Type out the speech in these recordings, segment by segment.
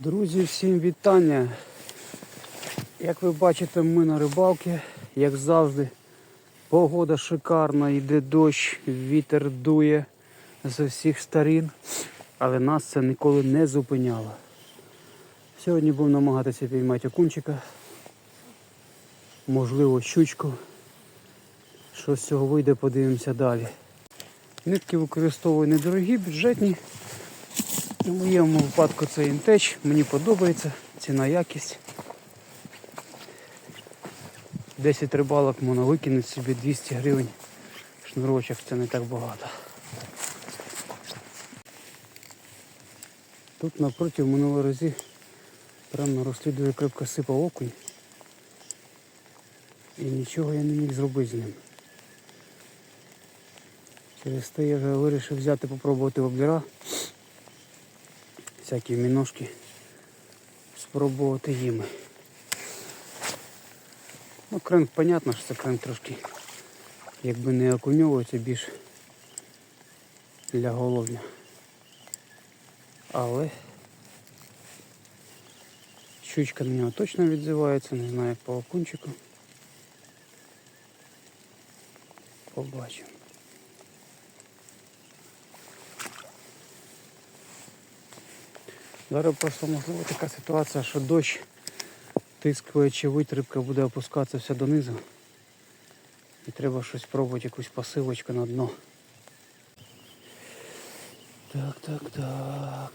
Друзі, всім вітання. Як ви бачите, ми на рибалці, як завжди. Погода шикарна, йде дощ, вітер дує з усіх сторін, але нас це ніколи не зупиняло. Сьогодні будемо намагатися піймати окунчика, можливо, щучку. Що з цього вийде, подивимося далі. Нитки використовую недорогі, бюджетні. У моєму випадку це інтеч, мені подобається, ціна якість. 10 рибалок можна викинути собі 200 гривень. Шнурочок це не так багато. Тут напроти минулого разі прямо розслідує крепко сипав окунь. І нічого я не міг зробити з ним. Через те я вже вирішив взяти попробувати воблера всякі міножки спробувати їми. Ну, кренк, понятно, що це кренк трошки якби не окуньовується більш для головня. Але щучка на нього точно відзивається, не знаю як по окунчику. Побачимо. Зараз просто можливо така ситуація, що дощ тискає чи витрибка буде опускатися донизу. І треба щось спробувати, якусь посилочку на дно. Так, так, так.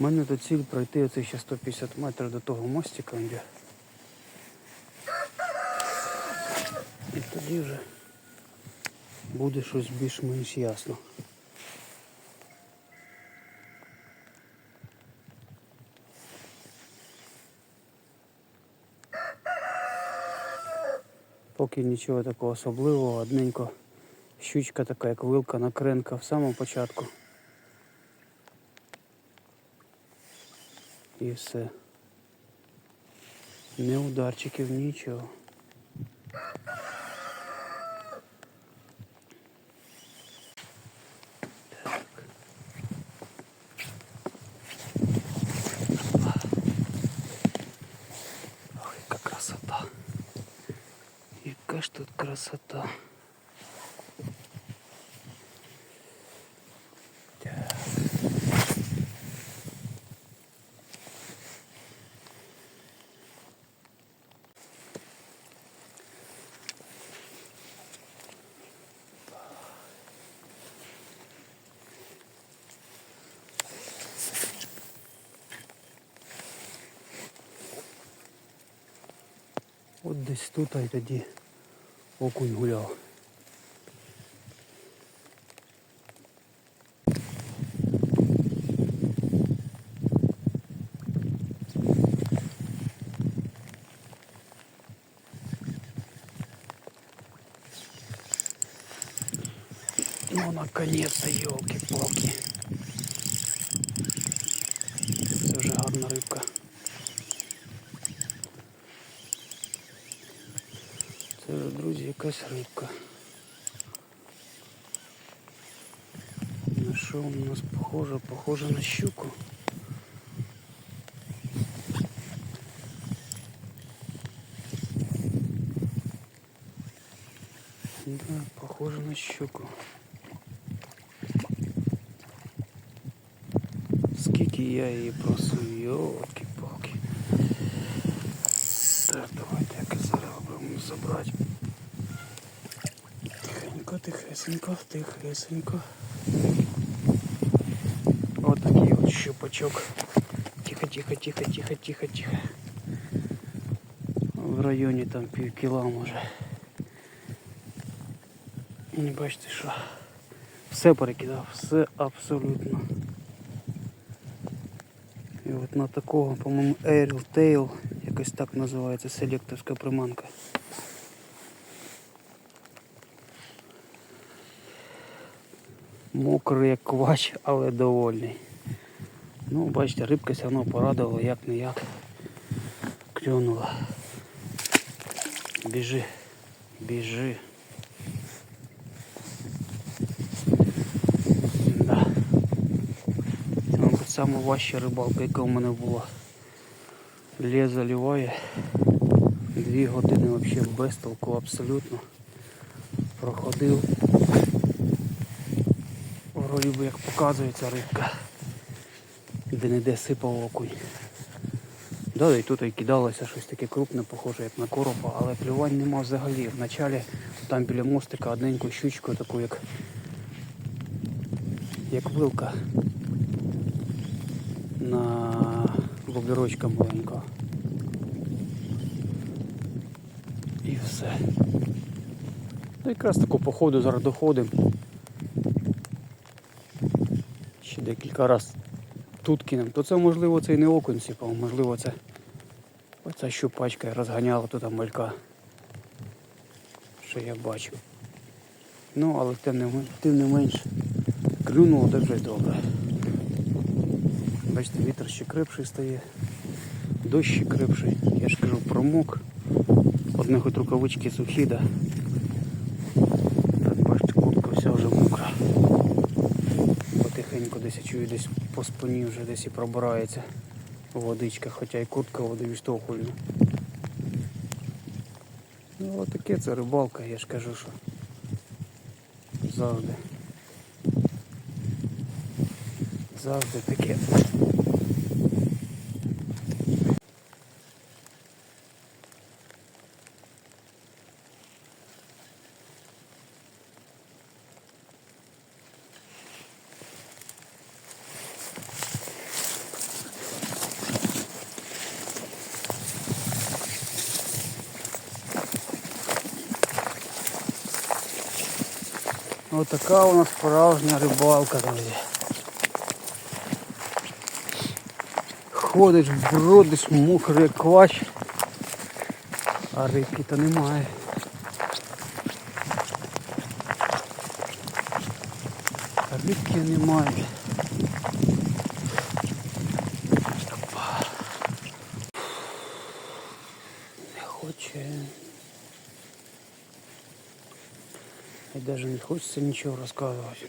У мене тут ціль пройти оце ще 150 метрів до того мостика. Де. І тоді вже буде щось більш-менш ясно. Поки нічого такого особливого, одненько щучка така, як вилка накренка в самому початку. І все. Не ударчиків, нічого. Ж тут красота. Так. От десь тут а й тоді окунь гуляв. Ну, наконец-то, елки-палки. Це вже гарна рибка. Це вже, друзі, якась рибка. На що у нас похоже? Похоже на щуку. Да, похоже на щуку. Скільки я її просив, йолки-палки. Тихенько, тихесенько, тихесенько. Ось такий от щупачок. Тихо, тихо, тихо, тихо, тихо, тихо. В районі там пів кіла може. Не бачите що. Все перекидав, все абсолютно. І от на такого, по-моєму, Aerial Tail, якось так називається селекторська приманка. Мокрий як квач, але довольний. Ну, бачите, рибка все одно порадувала, як не як. Клюнула. Біжи, біжи. Да. сама важча рибалка, яка в мене була. Лє заливає. Дві години взагалі без толку абсолютно. Проходив. Вроді як показується рибка. Де не де сипав окунь. Да, і тут і кидалося щось таке крупне, похоже, як на коропа, але клювань нема взагалі. Вначалі там біля мостика одненьку щучку, таку як, як вилка на лобірочка маленького. І все. Ну якраз таку походу зараз доходимо. Ще декілька разів тут кинемо, то це можливо це і не окунь сіпав, можливо це оця щупачка розганяла тут малька. Що я бачу. Ну, але тим не, тим не менш клюнуло вже добре. Бачите, вітер ще крепший стає, дощ ще крепший. Я ж кажу, промок. Одне хоч рукавички сухі, да. Так, бачите, куртка вся вже мокра. Потихеньку десь я чую, десь по спині вже десь і пробирається водичка, хоча і куртка водовіштовхульна. Ну отаке це рибалка, я ж кажу, що завжди. Завжди таке. Отака у нас справжня рибалка, друзі. Ходиш, бродиш, мокрий квач, а рибки то немає. Рибки немає. Не хоче. І навіть не хочеться нічого розказувати.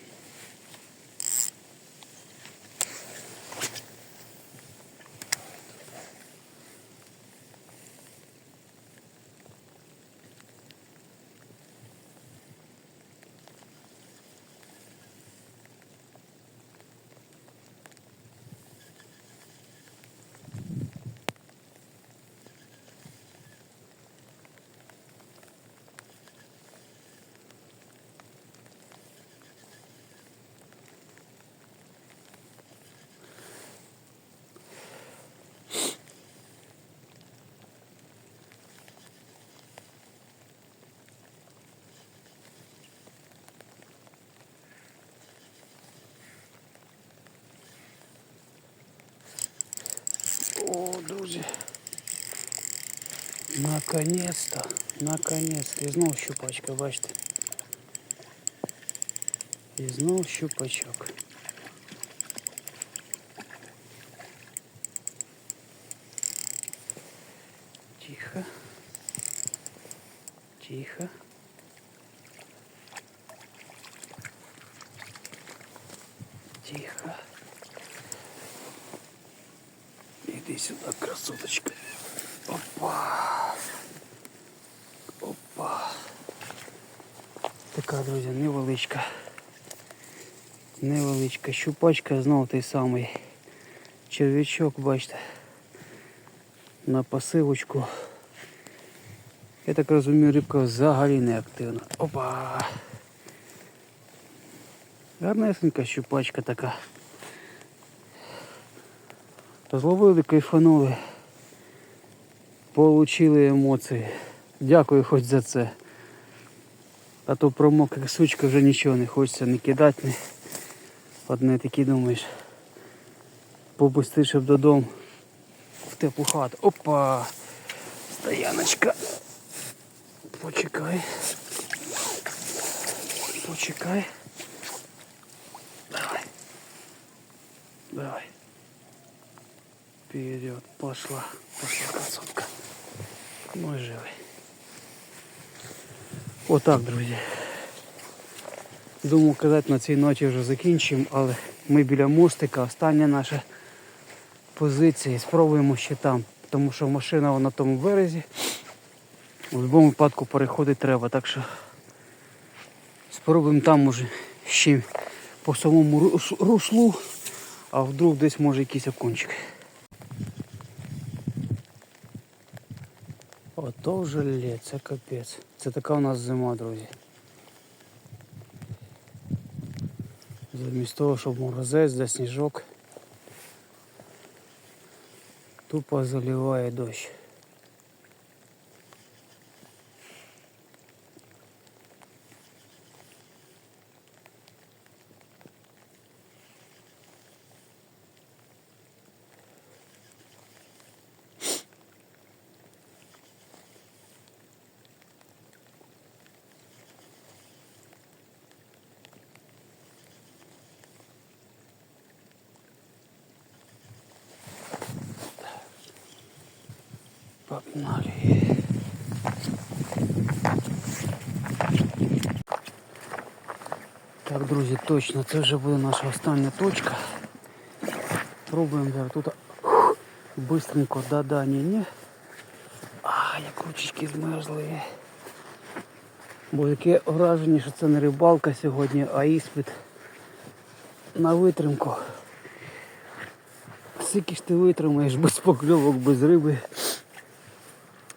О, друзі. Наконец-то, наконец-то. І знов щупачка, бачите. І знов щупачок. Тихо. Тихо. Тихо. Сюда, красоточка. Опа. Опа. Така, друзі, невеличка. Невеличка щупачка, знову той самий черв'ячок, бачите. На посилочку. Я так розумію, рибка взагалі не активна. Опа. Гарнесенька щупачка така. Зловили, кайфанули. Получили емоції. Дякую хоч за це. А то промок як сучка вже нічого не хочеться не кидати. Не. Одне такі думаєш. Попустиш б додому в теплу хату. Опа! Стояночка. Почекай. Почекай. Вперед, пошла, пошла красотка. Ну и живий. Отак, друзі. Думав казати на цій ночі вже закінчимо, але ми біля мостика, остання наша позиції, спробуємо ще там, тому що машина на тому березі. У будь-якому випадку переходити треба, так що спробуємо там може ще по самому руслу, а вдруг десь може якийсь окончик. Ото вже лє, це капець. Це така у нас зима, друзі. Замість того, щоб морозець да сніжок. Тупо заливає дощ. Погнали. Так, друзі, точно, це вже буде наша остання точка. Пробуємо зараз тут быстренько, да-да, ні-ні. А, як ручечки змерзли. Бо яке враження, що це не рибалка сьогодні, а іспит на витримку. Скільки ж ти витримаєш без покльовок, без риби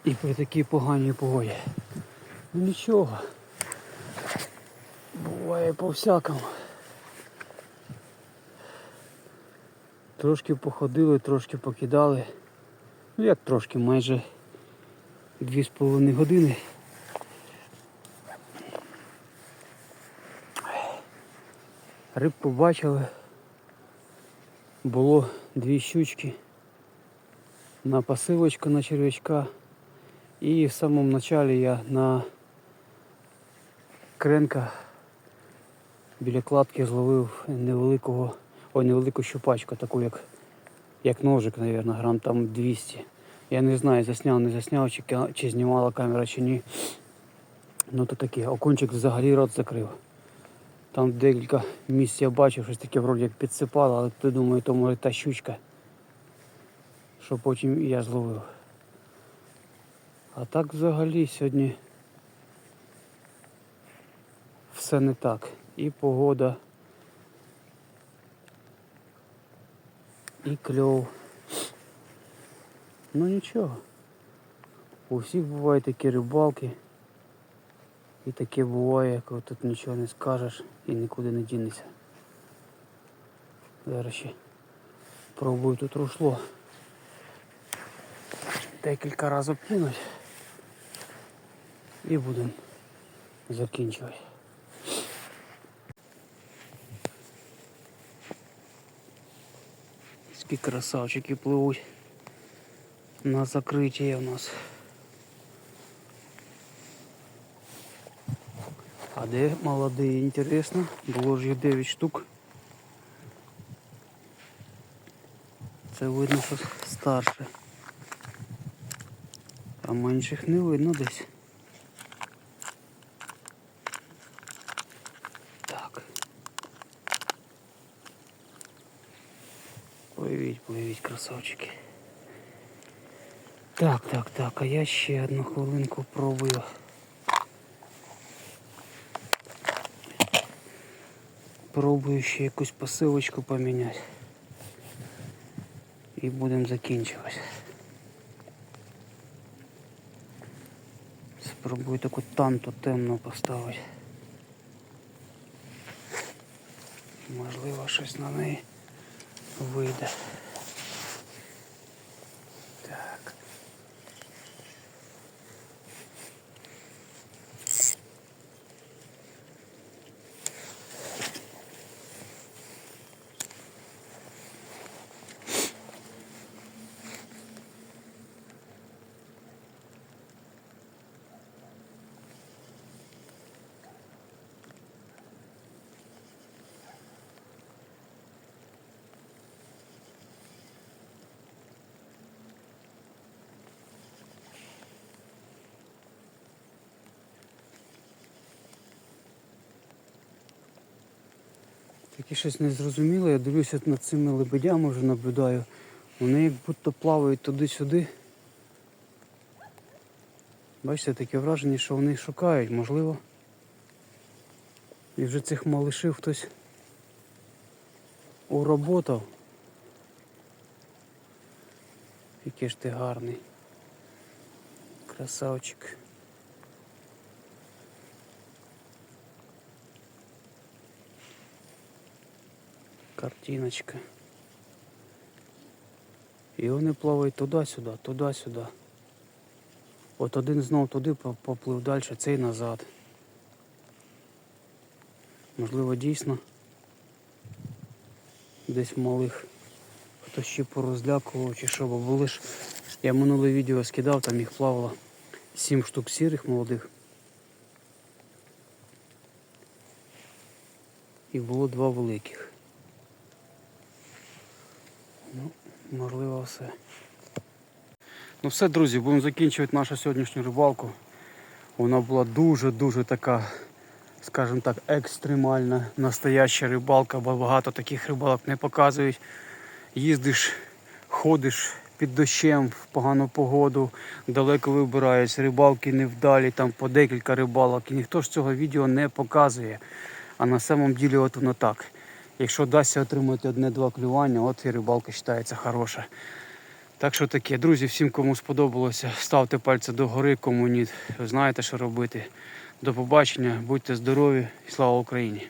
і при такій поганій погоді. Ну нічого. Буває по-всякому. Трошки походили, трошки покидали. Ну як трошки, майже дві з половиною години. Рибку бачили. Було дві щучки на посилочку на черв'ячка. І в самому началі я на кренка біля кладки зловив невеликого, ой, невелику щупачку, таку як, як ножик, мабуть, грам там 200. Я не знаю, засняв, не засняв, чи, чи знімала камера, чи ні. Ну то таке, окунчик взагалі рот закрив. Там декілька місць я бачив, щось таке вроді як підсипало, але ти думаю, то може та щучка, що потім я зловив. А так взагалі сьогодні все не так. І погода, і кльов. Ну нічого. У всіх бувають такі рибалки. І таке буває, коли тут нічого не скажеш і нікуди не дінешся. Зараз ще пробую тут рушло. Декілька разів кинуть. І будемо закінчувати. Скільки красавчики пливуть на закриття у нас. А де молодий, інтересно? Було ж їх 9 штук. Це видно, що старше. А менших не видно десь. Красавчики. Так, так, так, а я ще одну хвилинку пробую. Пробую ще якусь посилочку поміняти. І будемо закінчувати. Спробую таку танту темну поставити. Можливо, щось на неї вийде. Таке щось незрозуміле. Я дивлюся над цими лебедями, вже наблюдаю. Вони як будто плавають туди-сюди. Бачите, таке враження, що вони шукають, можливо. І вже цих малишів хтось уроботав. Який ж ти гарний. Красавчик. Картиночка. І вони плавають туди-сюди, туди-сюди. От один знов туди поплив далі, цей назад. Можливо, дійсно десь малих хтось ще порозлякував чи що, бо були ж. Я минуле відео скидав, там їх плавало сім штук сірих молодих. І було два великих. Ну, можливо, все. Ну все, друзі, будемо закінчувати нашу сьогоднішню рибалку. Вона була дуже-дуже така, скажімо так, екстремальна, настояща рибалка, бо багато таких рибалок не показують. Їздиш, ходиш під дощем в погану погоду, далеко вибираєш, рибалки невдалі, там по декілька рибалок. І ніхто ж цього відео не показує. А на самом ділі от воно так. Якщо вдасться отримати одне-два клювання, от і рибалка вважається хороша. Так що таке, друзі, всім кому сподобалося, ставте пальці догори, кому ні, знаєте, що робити. До побачення, будьте здорові і слава Україні!